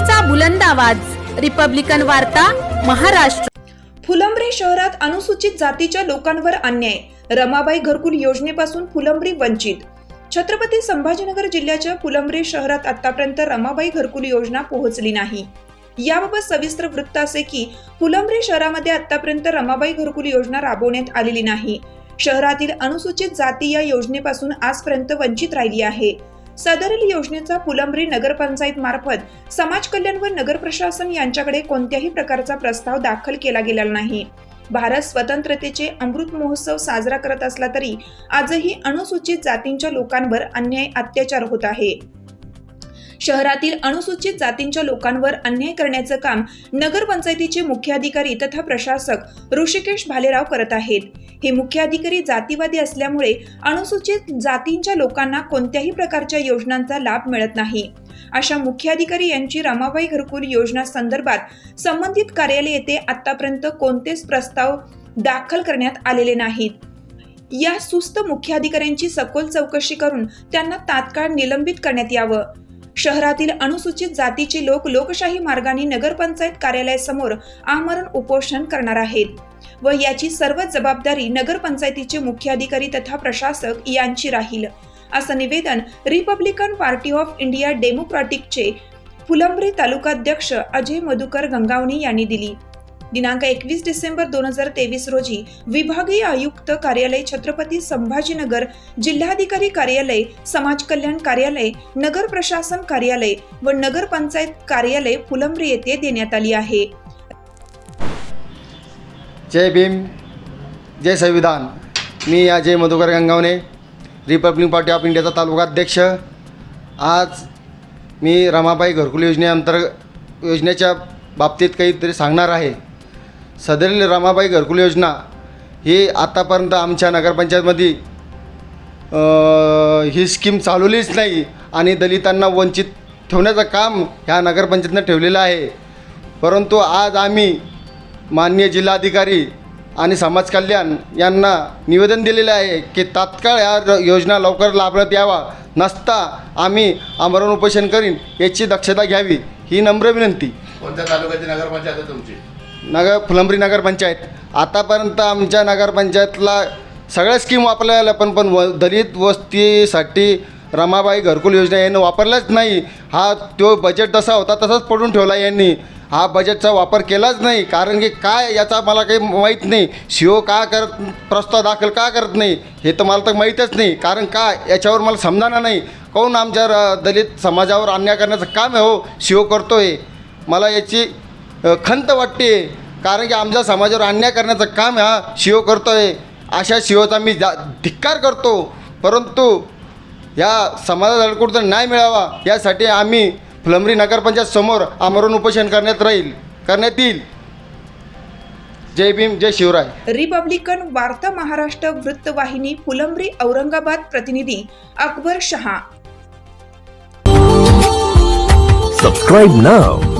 लोकशाहीचा बुलंद आवाज. रिपब्लिकन वार्ता महाराष्ट्र. फुलंब्री शहरात अनुसूचित जातीच्या लोकांवर अन्याय. रमाबाई घरकुल योजनेपासून फुलंब्री वंचित. छत्रपती संभाजीनगर जिल्ह्याच्या फुलंब्री शहरात आतापर्यंत रमाबाई घरकुल योजना पोहोचली नाही. याबाबत सविस्तर वृत्त असे की फुलंब्री शहरामध्ये आतापर्यंत रमाबाई घरकुल योजना राबवण्यात आलेली नाही. शहरातील अनुसूचित जाती या योजनेपासून आजपर्यंत वंचित राहिली आहे. सदरील योजनेचा फुलंब्री नगरपंचायत मार्फत समाज कल्याण व नगर प्रशासन यांच्याकडे कोणत्याही प्रकारचा प्रस्ताव दाखल केला गेला नाही. भारत स्वतंत्रतेचे अमृत महोत्सव साजरा करत असला तरी आजही अनुसूचित जातींच्या लोकांवर अन्याय अत्याचार होत आहे. शहरातील अनुसूचित जातींच्या लोकांवर अन्याय करण्याचं काम नगरपंचायतीचे मुख्याधिकारी तथा प्रशासक ऋषिकेश भालेराव करत आहेत. हे मुख्याधिकारी जातीवादी असल्यामुळे अनुसूचित जातींच्या लोकांना कोणत्याही प्रकारच्या योजनांचा लाभ मिळत नाही. अशा मुख्याधिकारी यांची रमाबाई घरकुल योजना संदर्भात संबंधित कार्यालय येथे आतापर्यंत कोणतेच प्रस्ताव दाखल करण्यात आलेले नाहीत. या सुस्त मुख्याधिकाऱ्यांची सखोल चौकशी करून त्यांना तात्काळ निलंबित करण्यात यावं. शहरातील अनुसूचित जातीचे लोक लोकशाही मार्गाने नगरपंचायत कार्यालयासमोर आमरण उपोषण करणार आहेत. व याची सर्व जबाबदारी नगरपंचायतीचे मुख्याधिकारी तथा प्रशासक यांची राहील. असं निवेदन रिपब्लिकन पार्टी ऑफ इंडिया डेमोक्रॅटिकचे फुलंब्री तालुकाध्यक्ष अजय मधुकर गंगावणी यांनी दिली. दिनांक एकवीस डिसेंबर दोन हजार तेवीस रोजी विभागीय आयुक्त कार्यालय छत्रपती संभाजीनगर जिल्हाधिकारी कार्यालय समाज कल्याण कार्यालय नगर प्रशासन कार्यालय व नगरपंचायत कार्यालय फुलंब्री येथे देण्यात आली आहे. जय भीम जय संविधान. मी Ajay Madhukar Gangawane Republic Party of इंडियाचा तालुका अध्यक्ष. आज मी रमाबाई घरकुल योजनेअंतर्गत योजनेच्या बाबतीत काहीतरी सांगणार आहे. सदरील रमाबाई घरकुल योजना ही आत्तापर्यंत आमच्या नगरपंचायतमध्ये ही स्कीम चालवलीच नाही आणि दलितांना वंचित ठेवण्याचं काम ह्या नगरपंचायतनं ठेवलेलं आहे. परंतु आज आम्ही माननीय जिल्हाधिकारी आणि समाज कल्याण यांना निवेदन दिलेलं आहे की तात्काळ या योजना लवकर लाभण्यात यावा नसता आम्ही आमरण उपोषण करीन याची दक्षता घ्यावी ही नम्र विनंती. कोणत्या तालुक्याची नगरपंचायत तुमची? नगर फुलंब्री नगरपंचायत. आतापर्यंत आमच्या नगरपंचायतला सगळ्या स्कीम वापरल्या पण पण व दलित वस्तीसाठी रमाबाई घरकुल योजना यांनी वापरल्याच नाही. हा तो बजेट जसा होता तसाच पडून ठेवला यांनी. हा बजेटचा वापर केलाच नाही. कारण की काय याचा मला काही माहीत नाही. सी ओ का करत प्रस्ताव दाखल का करत नाही? हे तर मला तर माहीतच नाही. कारण का? याच्यावर मला समजाना नाही. काहून आमच्या र- दलित समाजावर अन्याय करण्याचं काम आहे हो? ओ करतो आहे मला याची खंत वाटते. कारण की आमच्या समाजावर अन्याय करण्याचं काम हा शिव करतो आहे अशा शिवचा मी जा धिक्कार करतो. परंतु या समाजाला कुठं न्याय मिळावा यासाठी आम्ही फुलंब्री नगरपंचायत समोर आमरण उपोषण करण्यात राहील करण्यात येईल. जय भीम जय शिवराय. रिपब्लिकन वार्ता महाराष्ट्र वृत्तवाहिनी फुलंब्री औरंगाबाद प्रतिनिधी अकबर शहा. Subscribe now